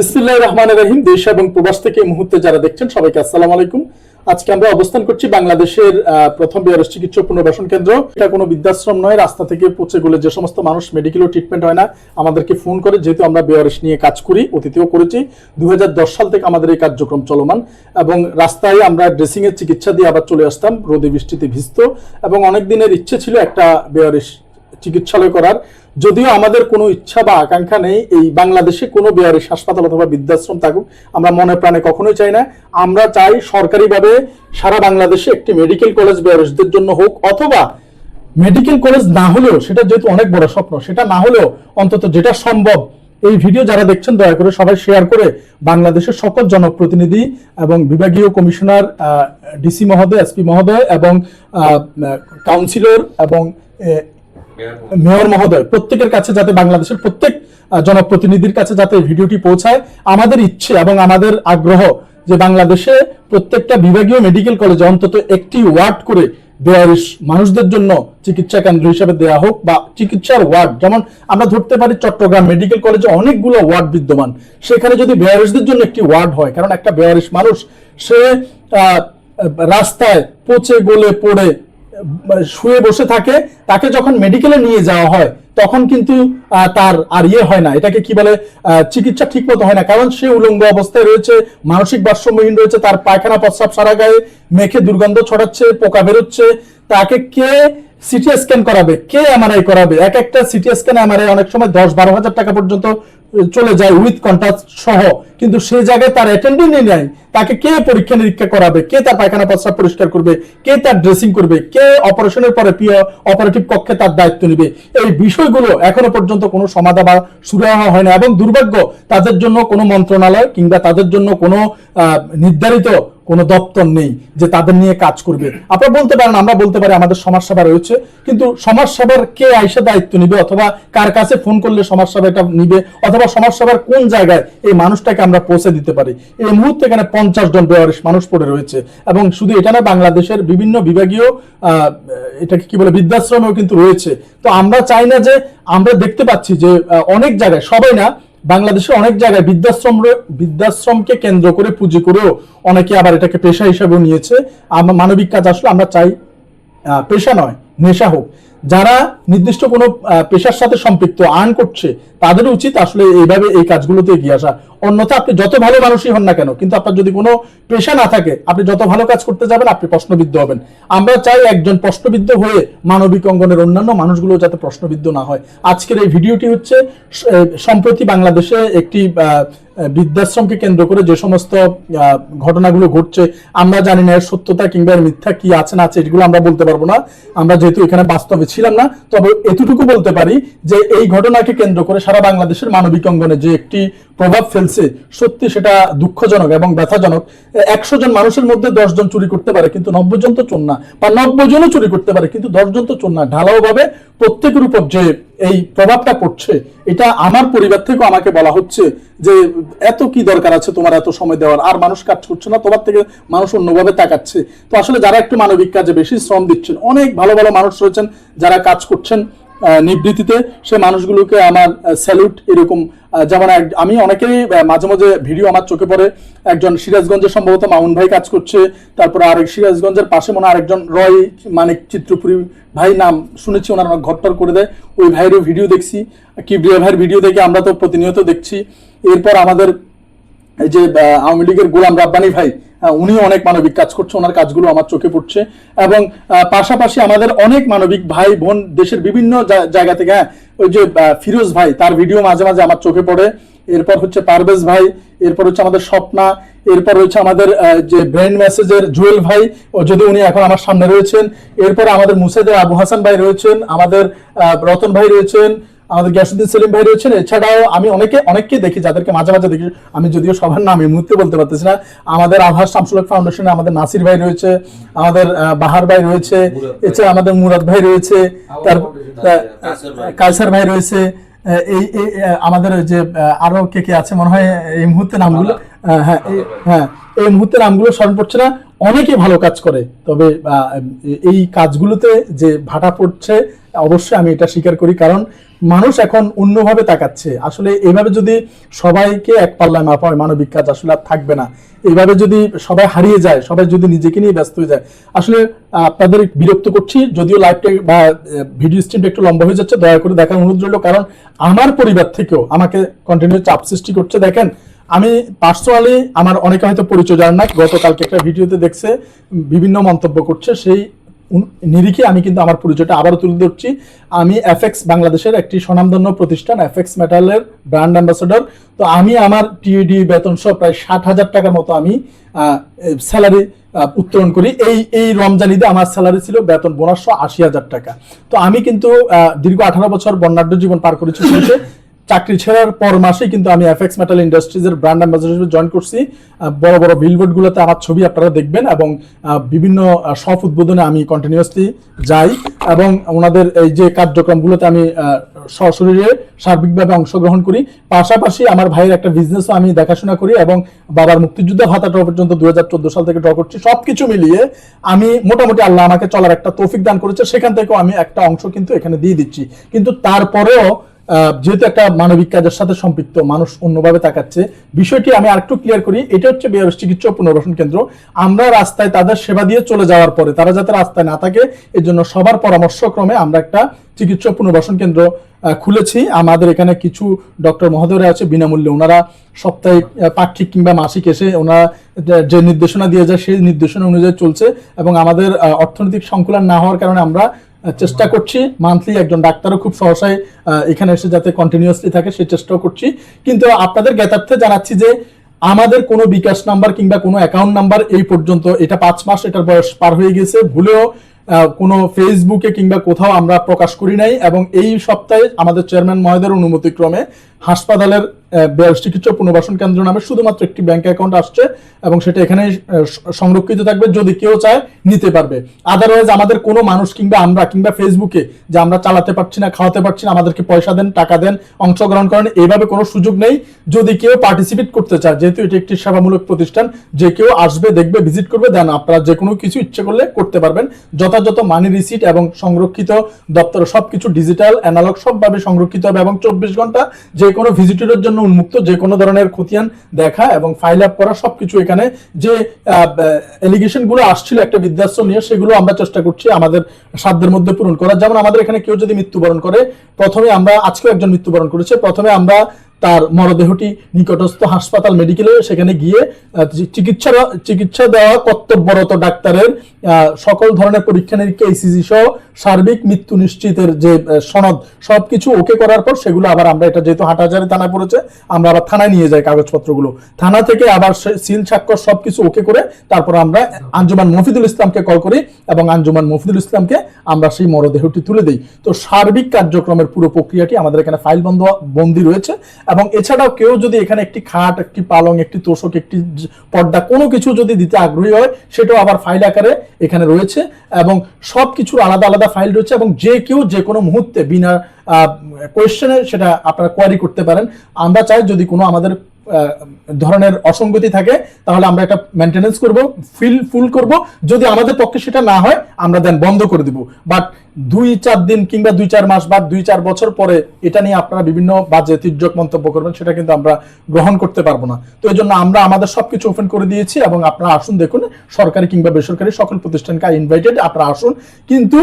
বিসমিল্লাহ রহমান রহিম, দেশ এবং প্রবাস থেকে মুহূর্তে যারা দেখছেন সবাইকে আসসালামু আলাইকুম। আজকে আমরা অবস্থান করছি বাংলাদেশের প্রথম বিআরএস চিকিৎসা পুনর্বাসন কেন্দ্র। এটা কোনো বৃদ্ধাশ্রম নয়, রাস্তা থেকে পচে গেলে যে সমস্ত মানুষ মেডিকেল ট্রিটমেন্ট হয় না, আমাদেরকে ফোন করে। যেহেতু আমরা বিআরএস নিয়ে কাজ করি, অতীতেও করেছি দু হাজার দশ সাল থেকে আমাদের এই কার্যক্রম চলমান এবং রাস্তায় আমরা ড্রেসিং এর চিকিৎসা দিয়ে আবার চলে আসতাম, রোদে বৃষ্টিতে ভিজত এবং অনেক দিনের ইচ্ছে ছিল একটা বিআরএস চিকিৎসালয় করার। যদিও আমাদের কোনো ইচ্ছা বা আকাঙ্ক্ষা নেই এই বাংলাদেশে কোনো বেয়ারিশ হাসপাতাল অথবা বৃদ্ধাশ্রম থাকুক, আমরা মনে প্রাণে কখনোই চাই না। আমরা চাই সরকারিভাবে সারা বাংলাদেশে একটি মেডিকেল কলেজ বেয়ারিশদের জন্য হোক অথবা মেডিকেল কলেজ না হলেও, সেটা যেহেতু অনেক বড় স্বপ্ন, সেটা না হলেও অন্তত যেটা সম্ভব, এই ভিডিও যারা দেখছেন, দয়া করে সবাই শেয়ার করে বাংলাদেশের সকল জনপ্রতিনিধি এবং বিভাগীয় কমিশনার ডিসি মহোদয়, এসপি মহোদয় এবং কাউন্সিলর এবং মেয়র মহোদয়, প্রত্যেকের কাছে যাতে বাংলাদেশের প্রত্যেক জনপ্রতিনিধির কাছে যাতে ভিডিওটি পৌঁছায়, আমাদের ইচ্ছে এবং আমাদের আগ্রহ যে বাংলাদেশে প্রত্যেকটা বিভাগীয় মেডিকেল কলেজে অন্তত একটি ওয়ার্ড করে বেয়ারিশ মানুষদের জন্য চিকিৎসা কেন্দ্র হিসেবে দেওয়া হোক বা চিকিৎসার ওয়ার্ড। যেমন আমরা ধরতে পারি চট্টগ্রাম মেডিকেল কলেজে অনেকগুলো ওয়ার্ড বিদ্যমান। সেখানে যদি বেয়ারিশদের জন্য একটি ওয়ার্ড হয়, কারণ একটা বেয়ারিশ মানুষ, সে রাস্তায় পচে গলে পড়ে শুয়ে বসে থাকে, তাকে যখন মেডিকেলে নিয়ে যাওয়া হয়, তখন কিন্তু তার আর ইয়ে হয় না। এটাকে কি বলে চিকিৎসা ঠিক মতো হয় না। কারণ সে উলঙ্গ অবস্থায় রয়েছে, মানসিক ভারসাম্যহীন রয়েছে, তার পায়খানা প্রস্রাব সারা গায়ে মেখে দুর্গন্ধ ছড়াচ্ছে, পোকা বেরোচ্ছে। তাকে কে সিটি স্ক্যান করাবে? কে এমআরআই করাবে? এক একটা সিটি স্ক্যান এমআরআই অনেক সময় দশ বারো হাজার টাকা পর্যন্ত চলে যায় উইথ কন্ট্যাক্ট সহ। কিন্তু সে জায়গায় তার অ্যাটেন্ডেন্টই নাই তাকে কে পরীক্ষা নিরীক্ষা করাবে? কে তার পায়খানা প্রস্রাব পরিষ্কার করবে? কে তার ড্রেসিং করবে? কে অপারেশনের পরে অপারেটিভ কক্ষে তার দায়িত্ব নেবে? এই বিষয়গুলো এখনও পর্যন্ত কোনো সমাধান বা সুরাহা হয় না। এবং দুর্ভাগ্য, তাদের জন্য কোনো মন্ত্রণালয় কিংবা তাদের জন্য কোনো নির্ধারিত কোনো দপ্তর নেই যে তাদের নিয়ে কাজ করবে। আপনারা বলতে পারেন, আমরা বলতে পারি আমাদের সমাজসেবা রয়েছে। কিন্তু সমাজসেবার কে আইসা দায়িত্ব নিবে? অথবা কার কাছে ফোন করলে সমাজসেবা এটা নিবে? অথবা সমাজসেবার কোন জায়গায় এই মানুষটাকে আমরা পৌঁছে দিতে পারি? এই মুহূর্তে এখানে পঞ্চাশ জন বেয়ারিশ মানুষ পড়ে রয়েছে। এবং শুধু এটা না, বাংলাদেশের বিভিন্ন বিভাগীয় এটাকে কি বলে, বৃদ্ধাশ্রমেও কিন্তু রয়েছে। তো আমরা চাই না যে, আমরা দেখতে পাচ্ছি যে অনেক জায়গায়, সবাই না বাংলাদেশে অনেক জায়গায় বৃদ্ধাশ্রম বৃদ্ধাশ্রমকে কেন্দ্র করে পুঁজি করেও অনেকে আবার এটাকে পেশা হিসাবেও নিয়েছে। আমরা মানবিক কাজ আসলে আমরা চাই পেশা নয়, নেশা হোক। যারা নির্দিষ্ট কোনো পেশার সাথে সম্পৃক্ত আর্ন করছে, তাদের উচিত আসলে এইভাবে এই কাজগুলোতে এগিয়ে আসা। অন্যথা আপনি যত ভালো মানুষই হন না কেন, কিন্তু আপনার যদি কোনো পেশা না থাকে, আপনি যত ভালো কাজ করতে যাবেন, আপনি প্রশ্নবিদ্ধ হবেন। আমরা চাই একজন প্রশ্নবিদ্ধ হয়ে মানবিক অঙ্গনের অন্যান্য মানুষগুলো যাতে প্রশ্নবিদ্ধ না হয়। আজকের এই ভিডিওটি হচ্ছে সম্প্রতি বাংলাদেশে একটি বৃদ্ধাশ্রমকে কেন্দ্র করে যে সমস্ত ঘটনাগুলো ঘটছে, আমরা জানি না এর সত্যতা কিংবা এর মিথ্যা কি আছে না আছে, এগুলো আমরা বলতে পারব না। আমরা যেহেতু এখানে বাস্তবে ছিলাম না, তবে এতটুকু বলতে পারি যে এই ঘটনাকে কেন্দ্র করে সারা বাংলাদেশের মানবিক অঙ্গনে যে একটি প্রভাব ফেলছে, সত্যি সেটা দুঃখজনক এবং ব্যথাজনক। একশো জন মানুষের মধ্যে জন চুরি করতে পারে, কিন্তু নব্বই জন তো চোর না, বা নব্বই জনও চুরি করতে পারে, কিন্তু দশজন তো চোর না। ঢালাও ভাবে প্রত্যেকের উপর যে এই প্রভাবটা পড়ছে, এটা আমার পরিবার থেকেও আমাকে বলা হচ্ছে যে, এত কি দরকার আছে তোমার এত সময় দেওয়ার? আর মানুষ কাজ করছে না, তোমার থেকে মানুষ অন্যভাবে তাকাচ্ছে। তো আসলে যারা একটু মানবিক কাজে বেশি শ্রম দিচ্ছেন, অনেক ভালো ভালো মানুষ রয়েছেন যারা কাজ করছেন নিবৃত্তিতে সে মানুষগুলোকে আমার স্যালুট এরকম যেমন আমি অনেকেরই আহ, মাঝে মাঝে ভিডিও আমার চোখে পড়ে। একজন সিরাজগঞ্জের সম্ভবত মামুন ভাই কাজ করছে তারপর আরেক সিরাজগঞ্জের পাশে মনে আরেকজন রয় মানে চিত্রপুরী ভাই নাম শুনেছি ওনার অনেক ঘরটর করে দেয়। ওই ভাইয়েরও ভিডিও দেখছি কিবরিয়া ভাইয়ের ভিডিও দেখে আমরা তো প্রতিনিয়ত দেখছি। এরপর আমাদের এই যে আওয়ামী লীগের গোলাম রাব্বানি ভাই উনিও অনেক মানবিক কাজ করছে, ওনার কাজগুলো আমার চোখে পড়ছে। এবং পাশাপাশি আমাদের অনেক মানবিক ভাই বোন দেশের বিভিন্ন জায়গা থেকে হ্যাঁ ওই যে ফিরোজ ভাই, তার ভিডিও মাঝে মাঝে আমার চোখে পড়ে। এরপর হচ্ছে পারভেজ ভাই, এরপর হচ্ছে আমাদের স্বপ্না, এরপর হচ্ছে আমাদের যে ব্রেন মেসেজের জুয়েল ভাই, ও যদি উনি এখন আমার সামনে রয়েছেন। এরপর আমাদের মুসাদের আবু হাসান ভাই রয়েছেন, আমাদের রতন ভাই রয়েছেন আমাদের গিয়াসুদ্দিন সেলিম ভাই রয়েছেন। এছাড়াও আমি অনেকে অনেককে দেখি যাদেরকে মাঝে মাঝে দেখি। আমি যদিও সবার নাম এই মুহূর্তে বলতে পারতেছি না। আমাদের আভাস শামসুলক ফাউন্ডেশনে আমাদের নাসির ভাই রয়েছে আমাদের বাহার ভাই রয়েছে এছাড়া আমাদের মুরাদ ভাই রয়েছে তার কায়সার ভাই। রয়েছে এই আমাদের যে আরও কে কে আছে মনে হয় এই মুহূর্তে নামগুলো হ্যাঁ হ্যাঁ এই মুহূর্তে নামগুলো স্মরণ পড়ছে না। অনেকে ভালো কাজ করে, তবে এই কাজগুলোতে যে ভাটা পড়ছে, অবশ্যই আমি এটা স্বীকার করি, কারণ মানুষ এখন অন্যভাবে তাকাচ্ছে। আসলে এভাবে যদি সবাইকে এক পাল্লায় মাপা হয়, মানবিক কাজ আসলে আর থাকবে না। এইভাবে যদি সবাই হারিয়ে যায়, সবাই যদি নিজেকে নিয়ে ব্যস্ত হয়ে যায়, আসলে আপনাদের বিরক্ত করছি, যদিও লাইভটা বা ভিডিও স্ট্রিমটা একটু লম্বা হয়ে যাচ্ছে, দয়া করে দেখার অনুরোধ রইল, কারণ আমার পরিবার থেকেও আমাকে কন্টিনিউ চাপ সৃষ্টি করছে। দেখেন আমি পার্সোনালি আমার অনেকে হয়তো পরিচয় জানেন না, গতকালকে একটা ভিডিওতে দেখছে, বিভিন্ন মন্তব্য করছে, সেই নিরিখে আমি কিন্তু আমার পরিচয়টা আবারও তুলে ধরছি। আমি এফএক্স বাংলাদেশের একটি স্বনামধন্য প্রতিষ্ঠান এফএক্স মেটালের ব্র্যান্ড অ্যাম্বাসেডর তো আমি আমার টিডি বেতন সহ প্রায় ষাট হাজার টাকার মতো আমি স্যালারি উত্তোলন করি। এই এই রমজান ঈদে আমার স্যালারি ছিল বেতন বোনাস আশি হাজার টাকা। তো আমি কিন্তু দীর্ঘ আঠারো বছর বর্ণাঢ্য জীবন পার করেছি চাকরি ছেড়ার পর মাসেই কিন্তু আমি এফএক্স মেটাল ইন্ডাস্ট্রিজের ব্র্যান্ড অ্যাম্বাসেডর হিসেবে জয়েন করছি। বড় বড় বিলবোর্ড গুলোতে আমার ছবি আপনারা দেখবেন এবং বিভিন্ন সফ উদ্বোধনে আমি কন্টিনিউয়াসলি যাই এবং ওনাদের এই যে কার্যক্রমগুলোতে আমি সশরীরে সার্বিকভাবে অংশগ্রহণ করি। পাশাপাশি আমার ভাইয়ের একটা বিজনেসও আমি দেখাশোনা করি এবং বাবার মুক্তিযুদ্ধ ভাতাটা পর্যন্ত দু হাজার চোদ্দ সাল থেকে ড্র করছি। সবকিছু মিলিয়ে আমি মোটামুটি আল্লাহ আমাকে চলার একটা তৌফিক দান করেছে। সেখান থেকেও আমি একটা অংশ কিন্তু এখানে দিয়ে দিচ্ছি। কিন্তু তারপরেও যেহেতু একটা মানবিক কাজের সাথে সম্পৃক্ত, মানুষ অন্যভাবে তাকাচ্ছে। বিষয়টি আমি আরেকটু ক্লিয়ার করি, এটা হচ্ছে বেয়ারস চিকিৎসা পুনর্বাসন কেন্দ্র। আমরা রাস্তায় তাদের সেবা দিয়ে চলে যাওয়ার পরে, তারা যাতে রাস্তায় না থাকে এর জন্য সবার পরামর্শক্রমে আমরা একটা চিকিৎসা পুনর্বাসন কেন্দ্র খুলেছি। আমাদের এখানে কিছু ডক্টর মহোদয়রা আছে, বিনামূল্যে ওনারা সপ্তাহে পাক্ষিক কিংবা মাসিক এসে ওনারা যে- নির্দেশনা দিয়ে যায়, সেই নির্দেশনা অনুযায়ী চলছে এবং আমাদের অর্থনৈতিক সংকুলন না হওয়ার কারণে আমরা চেষ্টা করছি। মান্থলি একজন ডাক্তারও খুব সহসায় এখানে এসে যাতে কন্টিনিউসলি থাকে, সে চেষ্টাও করছি। কিন্তু আপনাদের জ্ঞাতার্থে জানাচ্ছি যে, আমাদের কোনো বিকাশ নাম্বার কিংবা কোনো অ্যাকাউন্ট নাম্বার এই পর্যন্ত, এটা পাঁচ মাস, এটার বয়স পার হয়ে গেছে। ভুলেও কোনো ফেসবুকে কিংবা কোথাও আমরা প্রকাশ করি নাই এবং এই সপ্তাহে আমাদের চেয়ারম্যান মহোদয়ের অনুমতিক্রমে হাসপাতালের চিকিৎসা পুনর্বাসন কেন্দ্র নামে শুধুমাত্র একটি ব্যাংক অ্যাকাউন্ট আসছে এবং সেটা এখানে সংরক্ষিত থাকবে যদি কেউ চায় নিতে পারবে। আদারওয়াইজ আমাদের কোনো মানুষ কিংবা আমরা কিংবা ফেসবুকে যে আমরা চালাতে পারছি না, খাওয়াতে পারছি না, আমাদেরকে পয়সা দেন, টাকা দেন, অংশগ্রহণ করেন, এইভাবে কোনো সুযোগ নেই। যদি কেউ পার্টিসিপেট করতে চায়, যেহেতু এটি একটি সেবামূলক প্রতিষ্ঠান, যে কেউ আসবে, দেখবে ভিজিট করবে দেন আপনারা যে কোনো কিছু ইচ্ছে করলে করতে পারবেন। যথাযথ মানি রিসিট এবং সংরক্ষিত দপ্তর সবকিছু ডিজিটাল অ্যানালগ সবভাবে সংরক্ষিত হবে এবং চব্বিশ ঘণ্টা যে কোনো ভিজিটরের জন্য উন্মুক্ত যে কোনো ধরনের খতিয়ান দেখা এবং ফাইল আপ করা, সবকিছু এখানে যে এলিগেশনগুলো আসছিল একটা বৃদ্ধাশ্রম নিয়ে, সেগুলো আমরা চেষ্টা করছি আমাদের সাধ্যের মধ্যে পূরণ করার। যেমন আমাদের এখানে কেউ যদি মৃত্যুবরণ করে, প্রথমে আমরা আজকে একজন মৃত্যুবরণ করেছে, প্রথমে আমরা তার মরদেহটি নিকটস্থ হাসপাতাল মেডিকেলে সেখানে গিয়ে চিকিৎসা চিকিৎসা দেওয়া কর্তব্যরত ডাক্তারের সকল ধরনের পরীক্ষা নিরীক্ষা ইসিজি সহ সার্বিক মৃত্যু নিশ্চিতের যে সনদ, সবকিছু ওকে করার পর সেগুলো আবার আমরা এটা যেহেতু হাটাজারি থানায় পড়েছে, আমরা আবার থানায় নিয়ে যাই কাগজপত্রগুলো। থানা থেকে আবার সিল, স্বাক্ষর সবকিছু ওকে করে তারপর আমরা আঞ্জুমান মফিদুল ইসলামকে কল করি এবং আঞ্জুমান মফিদুল ইসলামকে আমরা সেই মরদেহটি তুলে দিই। তো সার্বিক কার্যক্রমের পুরো প্রক্রিয়াটি আমাদের এখানে ফাইল বন্ধ বন্দি রয়েছে এবং এছাড়াও কেউ যদি এখানে একটি খাট, একটি পালং, একটি তোষক, একটি পর্দা কোনো কিছু যদি দিতে আগ্রহী হয়, সেটাও আবার ফাইল আকারে এখানে রয়েছে এবং সব কিছুর আলাদা আলাদা ফাইল রয়েছে এবং যে কেউ যে কোনো মুহূর্তে বিনা কোয়েশ্চেনে সেটা আপনারা কোয়ারি করতে পারেন। আমরা চাই যদি কোনো আমাদের ধরনের অসঙ্গতি থাকে, তাহলে আমরা একটা মেনটেনেন্স করব ফিল ফুল করব। যদি আমাদের পক্ষে সেটা না হয়, আমরা দেন বন্ধ করে দিব। বাট দুই চার দিন কিংবা দুই চার মাস বা দুই চার বছর পরে এটা নিয়ে আপনারা বিভিন্ন বাজে, তির্যক মন্তব্য করবেন, সেটা কিন্তু আমরা গ্রহণ করতে পারব না। তো এই জন্য আমরা আমাদের সবকিছু ওপেন করে দিয়েছি এবং আপনারা আসুন দেখুন, সরকারি কিংবা বেসরকারি সকল প্রতিষ্ঠানকে ইনভাইটেড আপনারা আসুন। কিন্তু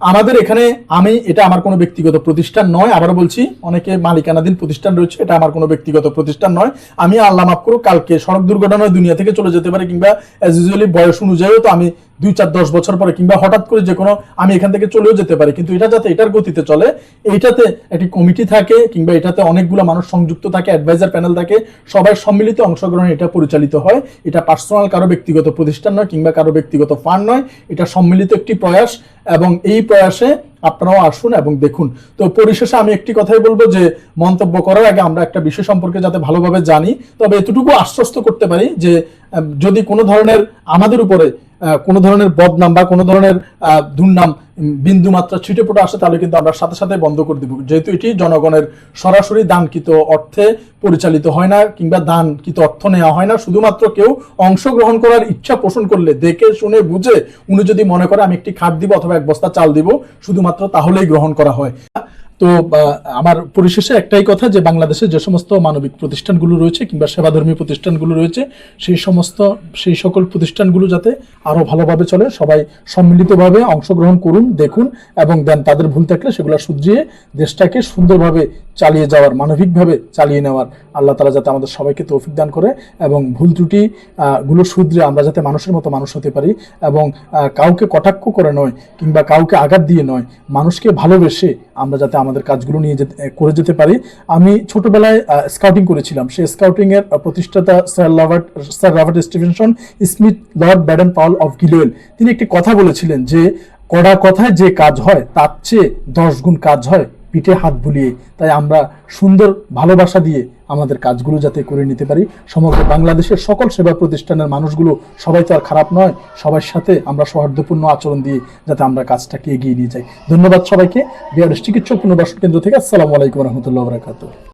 আমাদের এখানে আমি, এটা আমার কোনো ব্যক্তিগত প্রতিষ্ঠান নয়, আবারও বলছি, অনেকে মালিকানাধীন প্রতিষ্ঠান রয়েছে, এটা আমার কোনো ব্যক্তিগত প্রতিষ্ঠান নয়। আমি আল্লাহ মাফ করো কালকে সড়ক দুর্ঘটনায় দুনিয়া থেকে চলে যেতে পারে কিংবা অ্যাজ ইউজুয়ালি বয়স অনুযায়ীও তো আমি দুই চার দশ বছর পরে কিংবা হঠাৎ করে যে কোনো আমি এখান থেকে চলেও যেতে পারি। কিন্তু এটা যাতে এটার গতিতে চলে, এইটাতে একটি কমিটি থাকে কিংবা এটাতে অনেকগুলো মানুষ সংযুক্ত থাকে অ্যাডভাইজার প্যানেল থাকে, সবাই সম্মিলিত অংশগ্রহণে এটা পরিচালিত হয়। এটা পার্সোনাল কারও ব্যক্তিগত প্রতিষ্ঠান নয় কিংবা কারও ব্যক্তিগত ফান্ড নয়, এটা সম্মিলিত একটি প্রয়াস এবং এই প্রয়াসে আপনারাও আসুন এবং দেখুন। তো পরিশেষে আমি একটি কথাই বলব যে, মন্তব্য করার আগে আমরা একটা বিষয় সম্পর্কে যাতে ভালোভাবে জানি, তবে এতটুকু আশ্বস্ত করতে পারি যে যদি কোনো ধরনের আমাদের উপরে কোনো ধরনের বদনাম বা কোনো ধরনের দুর্নাম বিন্দু মাত্রা ছিটে পোটা আসে, তাহলে কিন্তু আমরা সাথে সাথে বন্ধ করে দিব। যেহেতু এটি জনগণের সরাসরি দানকৃত অর্থে পরিচালিত হয় না, কিংবা দানকৃত অর্থ নেওয়া হয় না, শুধুমাত্র কেউ অংশগ্রহণ করার ইচ্ছা পোষণ করলে, দেখে, শুনে, বুঝে, উনি যদি মনে করে আমি একটি খাট দিব অথবা এক বস্তা চাল দিব, শুধুমাত্র তাহলেই গ্রহণ করা হয়। তো আমার পরিশেষে একটাই কথা যে বাংলাদেশে যে সমস্ত মানবিক প্রতিষ্ঠানগুলো রয়েছে কিংবা সেবাধর্মী প্রতিষ্ঠানগুলো রয়েছে, সেই সমস্ত, সেই সকল প্রতিষ্ঠানগুলো যাতে আরও ভালোভাবে চলে, সবাই সম্মিলিতভাবে অংশগ্রহণ করুন, দেখুন এবং দেন তাদের ভুল থাকলে সেগুলো শুধরিয়ে দেশটাকে সুন্দরভাবে চালিয়ে যাওয়ার, মানবিকভাবে চালিয়ে নেওয়ার আল্লাহ তালা যাতে আমাদের সবাইকে তৌফিক দান করে এবং ভুল ত্রুটি গুলো শুধরে আমরা যাতে মানুষের মতো মানুষ হতে পারি এবং কাউকে কটাক্ষ করে নয় কিংবা কাউকে আঘাত দিয়ে নয়, মানুষকে ভালোবেসে আমরা যাতে আমাদের কাজগুলো নিয়ে যেতে করে যেতে পারি। আমি ছোটবেলায় স্কাউটিং করেছিলাম। সেই স্কাউটিংয়ের প্রতিষ্ঠাতা sir লভার্ট, sir Robert Stephenson Smyth lord Baden Powell of Gilwell. তিনি একটি কথা বলেছিলেন যে, কড়া কথায় যে কাজ হয়, তার চেয়ে দশ গুণ কাজ হয়, পিঠে হাত বুলিয়ে। তাই আমরা সুন্দর ভালোবাসা দিয়ে আমাদের কাজগুলো যাতে করে নিতে পারি। সমগ্র বাংলাদেশের সকল সেবা প্রতিষ্ঠানের মানুষগুলো, সবাই তো আর খারাপ নয়, সবার সাথে আমরা সৌহার্দ্যপূর্ণ আচরণ দিয়ে যাতে আমরা কাজটাকে এগিয়ে নিয়ে যাই। ধন্যবাদ সবাইকে। বিহারের চিকিৎসক পুনর্বাসন কেন্দ্র থেকে আসসালামু আলাইকুম রহমতুল্লাহ বরাকাতুহ।